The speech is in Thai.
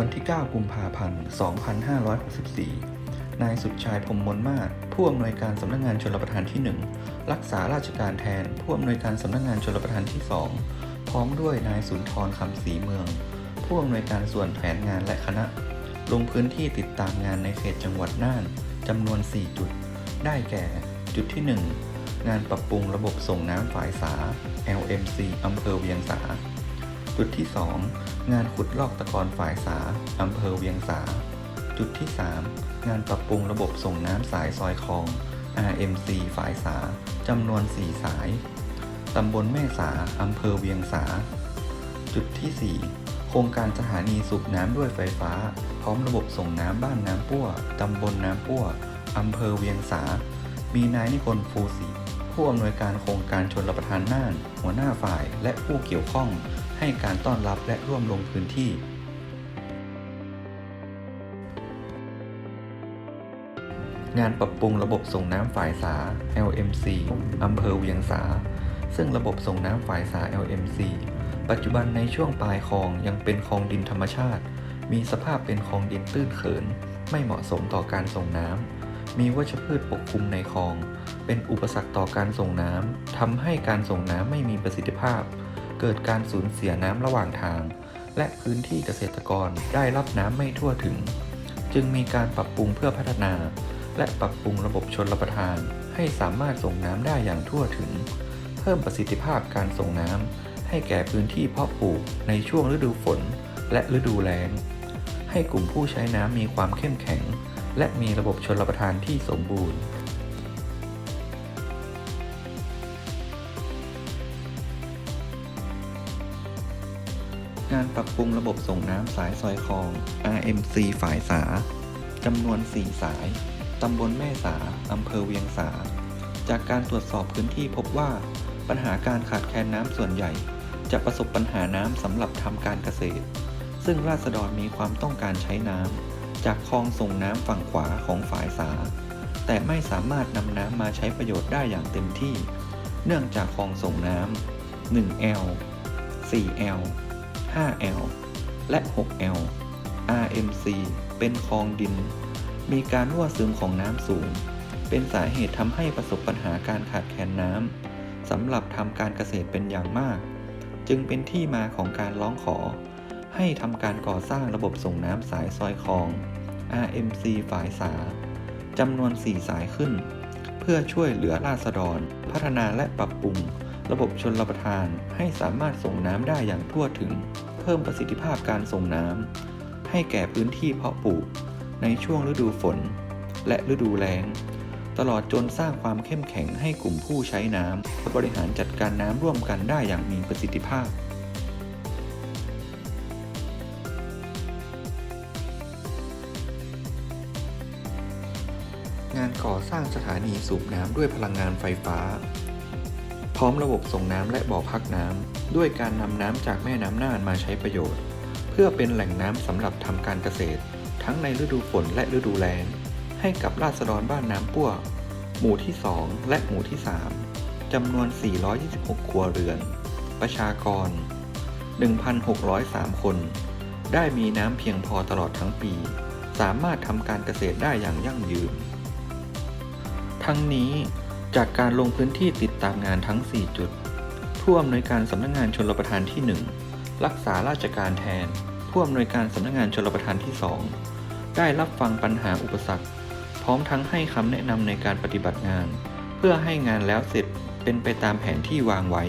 วันที่ 9 กุมภาพันธ์ 2564 นายสุดชายพรมมนมาศผู้อำนวยการสำนักงานชลประทานที่ 1 รักษาราชการแทน ผู้อำนวยการสำนักงานชลประทานที่ 2 พร้อมด้วยนายสุนทรคำศรีเมือง ผู้อำนวยการส่วนแผนงานและคณะ ลงพื้นที่ติดตามงานในเขตจังหวัดน่านจำนวน 4 จุด ได้แก่ จุดที่ 1 งานปรับปรุงระบบส่งน้ำฝายสา LMC อำเภอเวียงสา จุดที่ 2 งานขุดลอกตะกอนฝายสาอำเภอเวียงสา จุดที่ 3 งานปรับปรุงระบบส่งน้ำสายซอยคลอง RMC ฝายสาจำนวน 4 สาย ตำบลแม่สาอำเภอเวียงสา จุดที่ 4 โครงการสถานีสูบน้ำด้วยไฟฟ้า พร้อมระบบส่งน้ำบ้านน้ำปั้วตำบลน้ำปั้วอำเภอเวียงสา มีนายนิพนธ์ฟูศรี ผู้อำนวยการโครงการชนรับประทานน่าน หัวหน้าฝ่าย และผู้เกี่ยวข้อง ให้การต้อนรับและร่วมลงพื้นที่ งานปรับปรุงระบบส่งน้ำฝ่ายสา LMC อำเภอเวียงสา ซึ่งระบบส่งน้ำฝ่ายสา LMC ปัจจุบันในช่วงปลายคลองยังเป็นคลองดินธรรมชาติ มีสภาพเป็นคลองดินตื้นเขิน ไม่เหมาะสมต่อการส่งน้ำ มีวัชพืชปกคลุมในคลอง เป็นอุปสรรคต่อการส่งน้ำทำให้การส่งน้ำไม่มีประสิทธิภาพ เกิดการสูญเสียน้ำระหว่างทาง และพื้นที่เกษตรกรได้รับน้ำไม่ทั่วถึง จึงมีการปรับปรุงเพื่อพัฒนา และปรับปรุงระบบชนรับประทาน ให้สามารถส่งน้ำได้อย่างทั่วถึง เพิ่มประสิทธิภาพการส่งน้ำให้แก่พื้นที่เพาะปลูกในช่วงฤดูฝน และฤดูแล้ง ให้กลุ่มผู้ใช้น้ำมีความเข้มแข็ง และมีระบบชนรับประทานที่สมบูรณ์งานปรับปรุงระบบส่งน้ำสายซอยคลอง RMC ฝายสาจำนวน 4 สาย ตำบลแม่สา อำเภอเวียงสา จากการตรวจสอบพื้นที่พบว่า ปัญหาการขาดแคลนน้ำส่วนใหญ่ จะประสบปัญหาน้ำสำหรับทำการเกษตร ซึ่งราษฎรมีความต้องการใช้น้ำ จากคลองส่งน้ำฝั่งขวาของฝ่ายสา แต่ไม่สามารถนำน้ำมาใช้ประโยชน์ได้อย่างเต็มที่ เนื่องจากคลองส่งน้ำ 1L 4L 5L และ 6L RMC เป็นคลองดิน มีการรั่วซึมของน้ำสูง เป็นสาเหตุทำให้ประสบปัญหาการขาดแคลนน้ำสำหรับทำการเกษตรเป็นอย่างมาก จึงเป็นที่มาของการร้องขอ ให้ทำการก่อสร้างระบบส่งน้ำสายซอยคลอง RMC ฝายสาจำนวน 4 สายขึ้น เพื่อช่วยเหลือราษฎร พัฒนาและปรับปรุง ระบบชนรับประทานให้สามารถส่งน้ำได้อย่างทั่วถึง เพิ่มประสิทธิภาพการส่งน้ำให้แก่พื้นที่เพาะปลูก ในช่วงฤดูฝน และฤดูแล้ง ตลอดจนสร้างความเข้มแข็งให้กลุ่มผู้ใช้น้ำและบริหารจัดการน้ำร่วมกันได้อย่างมีประสิทธิภาพ ก่อสร้างสถานีสูบน้ำด้วยพลังงานไฟฟ้า พร้อมระบบส่งน้ำและบ่อพักน้ำด้วยการนำน้ำจากแม่น้ำน่านมาใช้ประโยชน์ เพื่อเป็นแหล่งน้ำสำหรับทำการเกษตร ทั้งในฤดูฝนและฤดูแล้ง ให้กับราษฎรบ้านน้ำปั้ว หมู่ที่ 2 และหมู่ที่ 3จำนวน 426 ครัวเรือน ประชากร 1,603 คน ได้มีน้ำเพียงพอตลอดทั้งปี สามารถทำการเกษตรได้อย่างยั่งยืน ทั้งนี้จากการลงพื้นที่ติดตามงานทั้ง 4 จุด ผู้อำนวยการสำนักงานชนรประทานที่ 1 รักษาราชการแทน ผู้อำนวยการสำนักงานชนรประทานที่ 2 ได้รับฟังปัญหาอุปสรรค พร้อมทั้งให้คำแนะนำในการปฏิบัติงาน เพื่อให้งานแล้วเสร็จเป็นไปตามแผนที่วางไว้